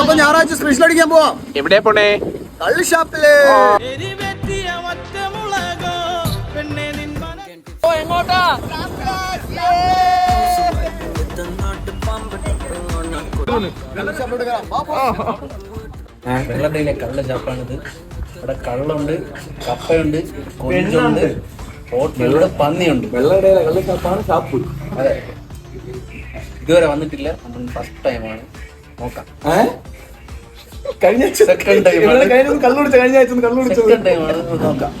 അപ്പൊ ഞായറാഴ്ച സ്പെഷ്യൽ അടിക്കാൻ പോവാം. എവിടെ പോണേ? കള്ള് ഷാപ്പിൽ. കള്ള് പോ. വെള്ളത്തിലെ കള്ള ചപ്പാണിത് ഇവിടെ കള്ളുണ്ട് കപ്പയുണ്ട് കൊഞ്ചുണ്ട് ഹോട്ടലുണ്ട് പന്നിയുണ്ട്. വെള്ളയുടെ കള്ളിക്കപ്പാണ് ഷാപ്പ്. അതെ. ഇതുവരെ വന്നിട്ടില്ല. നമ്മൾ ഫസ്റ്റ് ടൈമാണ് നോക്കാം. കഴിഞ്ഞ ടൈമാണ് കഴിഞ്ഞ കള്ളുടിച്ച കഴിഞ്ഞ ആഴ്ച കള്ളുടിച്ചത് നോക്കാം.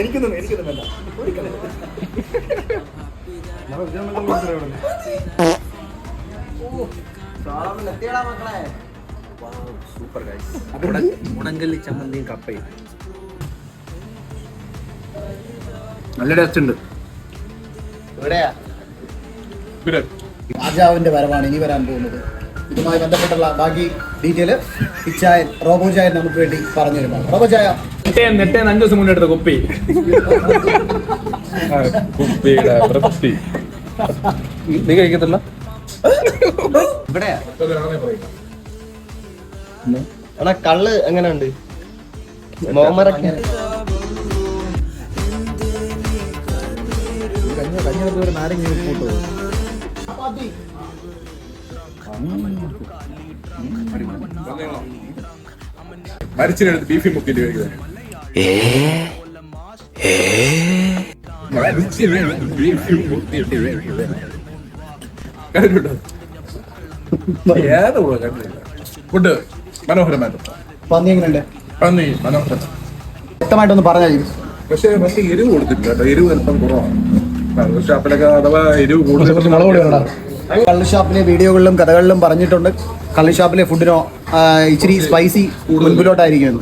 എനിക്കൊന്നും എനിക്കൊന്നും വേണ്ട സൂപ്പർ മുടങ്കല്ലി ചമ്മന്തിയും കപ്പയും. നല്ല ടേസ്റ്റ് ഉണ്ട്. എവിടെയാ? രാജാവിന്റെ വരവാണ് ഇനി വരാൻ പോകുന്നത്. ഇതുമായി ബന്ധപ്പെട്ടുള്ള ബാക്കി ഡീറ്റെയിൽ ഇച്ചായൻ റോബോ ചായൻ നമുക്ക് വേണ്ടി പറഞ്ഞു തരുമ്പോൾ റോബോ ചായ. നെട്ടേന്ന് അഞ്ചു ദിവസം മുന്നേ എടുത്ത കുപ്പി. കുപ്പിയുടെ വൃത്തി നീ കഴിക്കത്തില്ല? ഇവിടെയാ എടാ കള്ള് എങ്ങനെയുണ്ട്? മോമറൊക്കെ മരിച്ചിനെടുത്ത് ബീഫി മുക്കിട്ട് കഴിക്കുന്നത് കണ്ടിട്ടുണ്ടോ? ഏതോ കണ്ടില്ല ഫുഡ് മനോഹരമായിരുന്നു പന്നി എങ്ങനെയുണ്ട്? പന്നി മനോഹരം വ്യക്തമായിട്ടൊന്ന് പറഞ്ഞാൽ പക്ഷേ പക്ഷേ എരിവ് കൊടുത്തിട്ടില്ല. കേട്ടോ എരിവ് അല്പം കുറവാണ്. പക്ഷെ അപ്പലൊക്കെ അഥവാ എരിവ് കൂടുതൽ കള്ള് ഷാപ്പിലെ വീഡിയോകളിലും കഥകളിലും പറഞ്ഞിട്ടുണ്ട്. കള്ള് ഷാപ്പിലെ ഫുഡിനോ ഇച്ചിരി സ്പൈസി മുൻപിലോട്ടായിരിക്കും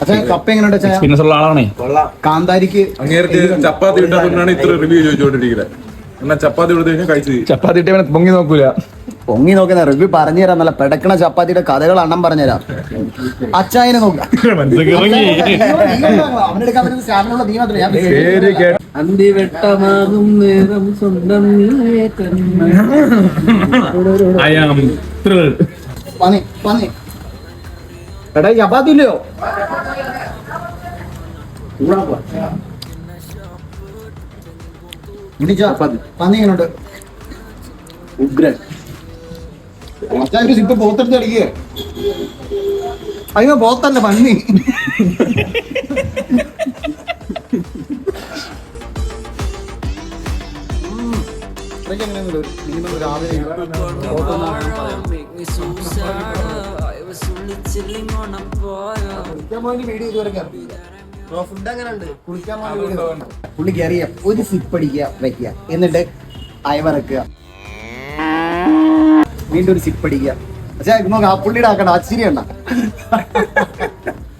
അച്ഛാ കപ്പ എങ്ങനെയുണ്ട് ആളാണേ. കാന്താരിക്ക് അങ്ങേർക്ക് ചപ്പാത്തി ഇട്ടാണ് ഇത്ര റിവ്യൂ ചോദിച്ചുകൊണ്ടിരിക്കുന്നത്. എന്നാ ചപ്പാത്തി കൊടുത്തു കഴിഞ്ഞാൽ കഴിച്ചു ചപ്പാത്തി ഇട്ടവനെ പൊങ്ങി നോക്കൂല. പൊങ്ങി നോക്കുന്ന റിവ്യൂ പറഞ്ഞു തരാം നല്ല പെടക്കണ ചപ്പാത്തിയുടെ കഥകൾ അണ്ണം പറഞ്ഞുതരാം. അച്ചായനെ നോക്കാം. അവനെടുക്കാൻ പറ്റുന്ന സ്റ്റാമിനുള്ള നീ മാത്രമേ ഞാൻ അന്തി വെട്ടമാകും നേരം സ്വന്തം പന്നി പന്നി. എടാ ചപ്പാത്തി ഇല്ലയോ? ഇടിച്ചാ. പന്നി എങ്ങനെയുണ്ട് ഉഗ്രൻ. ഒരു സിപ്പ് അയ്യോ പോത്തല്ല പന്നി. പുള്ളിക്ക് അറിയാം ഒരു സിപ്പ് അടിക്കുക വെക്കുക എന്നിട്ട് അയവറക്കുക. വീണ്ടും ഒരു സിപ്പ് അടിക്കുക. അച്ഛാ നോക്കാം ആ പുള്ളിയുടെ ആക്കണ്ട അച്ചിരി ഉണ്ട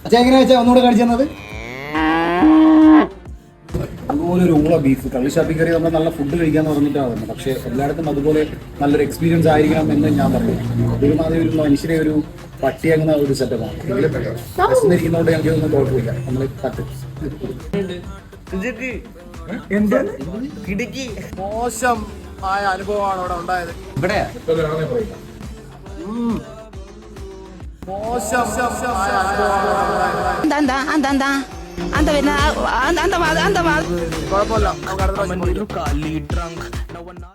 അച്ഛാ എങ്ങനെയാ വെച്ചാ ഒന്നുകൂടെ കഴിച്ചു തന്നത്? അതുപോലെ ഒരു ഊള ബീഫ് കള്ളിഷാപ്പിൽ കയറി നമ്മൾ നല്ല ഫുഡ് കഴിക്കാന്ന് പറഞ്ഞിട്ടാണ് വന്നത്. പക്ഷെ എല്ലായിടത്തും അതുപോലെ നല്ലൊരു എക്സ്പീരിയൻസ് ആയിരിക്കണം എന്ന് ഞാൻ പറഞ്ഞു. ഒരുമാതിരി ഒരു മനുഷ്യരെ ഒരു പട്ടിയാങ്ങുന്ന ഒരു സെറ്റപ്പാണ് ഇരിക്കുന്നതുകൊണ്ട് എനിക്ക് ഒന്നും കുഴപ്പമില്ല. നമ്മൾ തട്ട്. കിടുക്കി മോശം. ആയ അനുഭവമാണ് അവിടെ ഉണ്ടായത്. ഇവിടെ? മോശം ആയ അനുഭവമാണ് അവിടെ ഉണ്ടായത്. anda, anda, anda. Anda, anda, anda, anda, anda, anda,